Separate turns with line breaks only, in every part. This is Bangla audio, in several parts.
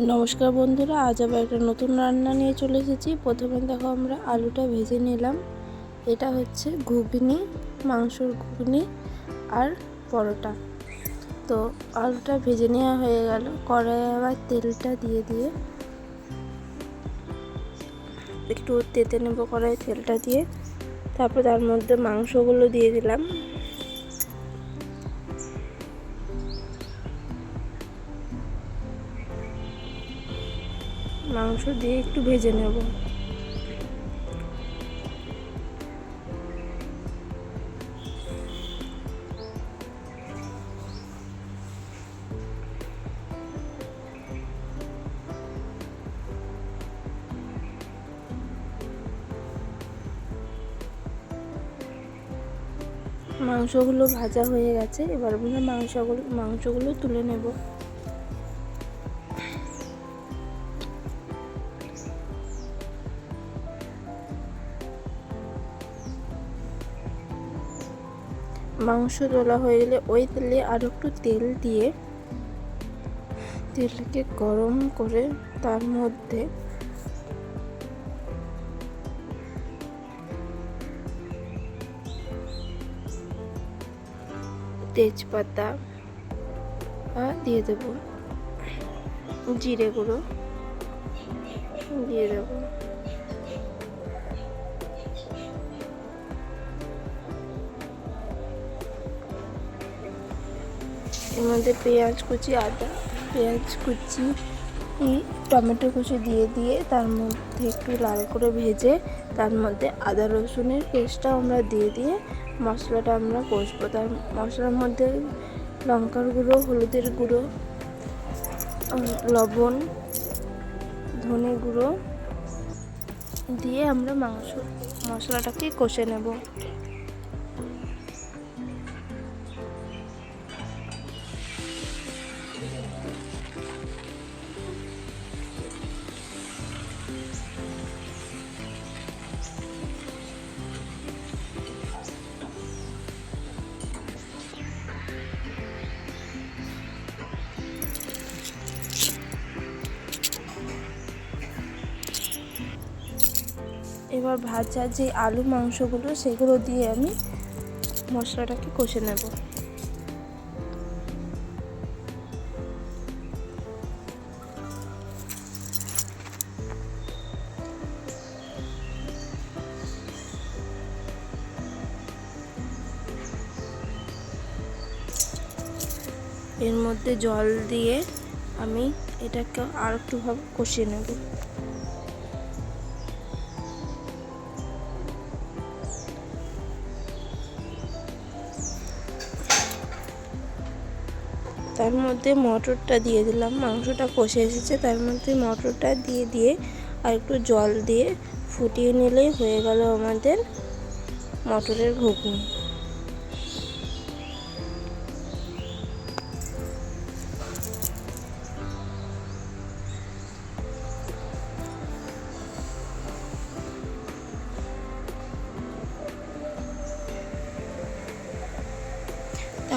নমস্কার বন্ধুরা, আজ আবার একটা নতুন রান্না নিয়ে চলে এসেছি। প্রথমে দেখো আমরা আলুটা ভেজে নিলাম। এটা হচ্ছে ঘুগনি, মাংসর ঘুগনি আর পরোটা। তো আলুটা ভেজে নেওয়া হয়ে গেল। কড়াইয়ে আবার তেলটা দিয়ে দিয়ে একটু তেতে নেব কড়াইয়ে তেলটা দিয়ে। তারপর তার মধ্যে মাংসগুলো দিয়ে দিলাম। মাংস দিয়ে একটু ভেজে নেব। মাংসগুলো ভাজা হয়ে গেছে এবার মাংসগুলো মাংসগুলো তুলে নেব। মাংস তোলা হয়ে গেলে ওই তেলে আর একটু তেল দিয়ে তেলকে গরম করে তার মধ্যে তেজপাতা দিয়ে দেব। জিরে গুঁড়ো। দিয়ে দেবো। এর মধ্যে পেঁয়াজ কুচি, আদা পেঁয়াজ কুচি টমেটো কুচি দিয়ে দিয়ে তার মধ্যে একটু লাল করে ভেজে তার মধ্যে আদা রসুনের পেস্টটা আমরা দিয়ে দিয়ে মশলাটা আমরা কষবো। তার মশলার মধ্যে লঙ্কার গুঁড়ো, হলুদের গুঁড়ো লবণ, ধনে গুঁড়ো দিয়ে আমরা মাংস, মশলাটাকে কষে নেব। এবার ভাজা যে আলু মাংসগুলো, সেগুলো দিয়ে আমি মশলাটাকে কষে নেব। এর মধ্যে জল দিয়ে আমি এটাকে আর একটুভাবে কষিয়ে নেব। তার মধ্যে মটরটা দিয়ে দিলাম। মাংসটা কষে এসেছে, তার মধ্যে মটরটা দিয়ে দিয়ে আর একটু জল দিয়ে ফুটিয়ে নিলেই হয়ে গেল আমাদের মটরের ঘুগনি।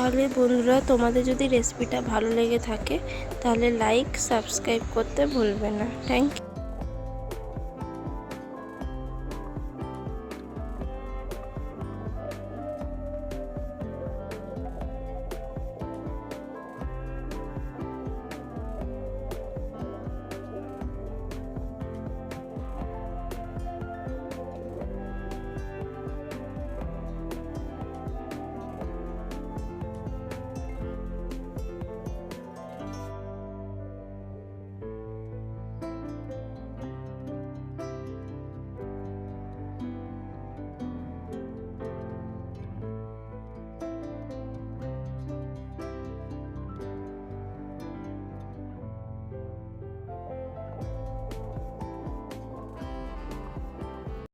তাহলে বন্ধুরা, তোমাদের যদি রেসিপিটা ভালো লেগে থাকে, তাহলে লাইক সাবস্ক্রাইব করতে ভুলবে না। Thank you